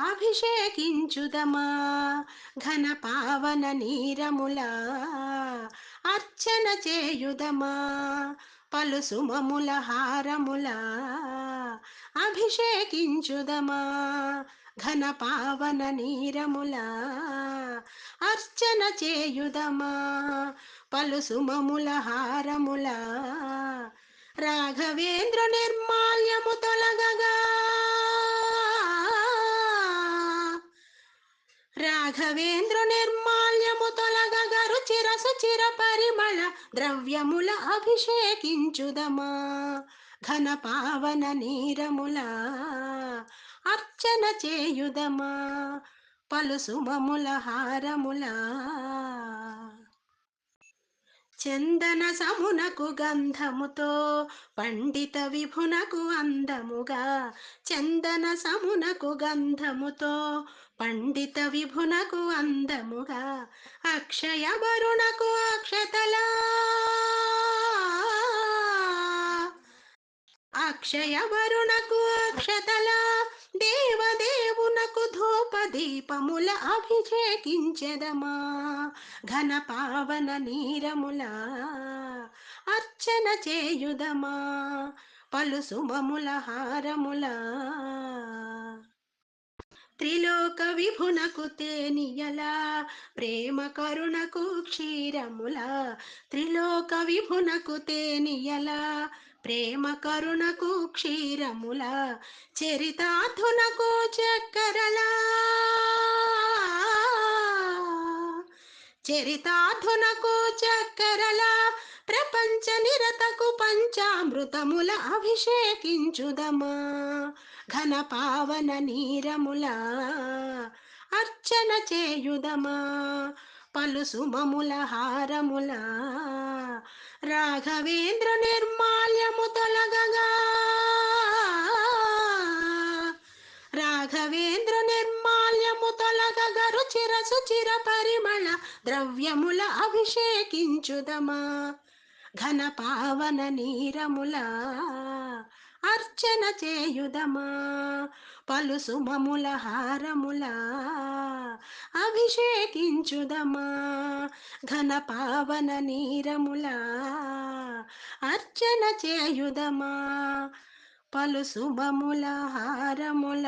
అభిషేకించుదమా? ఘన పావన నీరములా? అర్చన చేయుదమా? పలు సుమముల హారములా? అభిషేకించుదమా? ఘన పావన నీరములా? అర్చన చేయుదమా? పలు సుమముల హారములా? రాఘవేంద్ర నిర్మాల్యము తొలగా రాఘవేంద్రు నిర్మాల్యము తొలగగరు చిరసు చిర పరిమళ ద్రవ్యముల అభిషేకించుదమా? ఘన పావన నీరముల అర్చన చేయుదమా? పలు సుమముల హారములా చందన సమునకు గంధముతో పండిత విభునకు అందముగా. చందన సమునకు గంధముతో పండిత విభునకు అందముగా. అక్షయ వరుణకు అక్షతలా. అక్షయ వరుణకు అక్షతల దీపముల అభిషేకించెదమా? ఘన పావన నీరముల అర్చన చేయుదమా? పలు సుమముల హారముల త్రిలోక విభునకు తేనియల ప్రేమ కరుణకు క్షీరముల. త్రిలోక విభునకు తేనియల ప్రేమ కరుణకు క్షీరముల చరితాధునకు చక్కరలా. చరితాధునకు చక్కరలా ప్రపంచ నిరతకు పంచామృతముల అభిషేకించుదమా. ఘన పావన నీరముల అర్చన చేయుదమా. పలు సుమముల హారముల రాఘవేంద్ర నిర్మాల్యం రుచిర సుచిర పరిమళ ద్రవ్యముల అభిషేకించుదమా? ఘన పావన నీరముల అర్చన చేయుదమా? పలు సుమముల హారముల అభిషేకించుదమా? ఘన పావన నీరముల అర్చన చేయుదమా? పలు శుభముల హారముల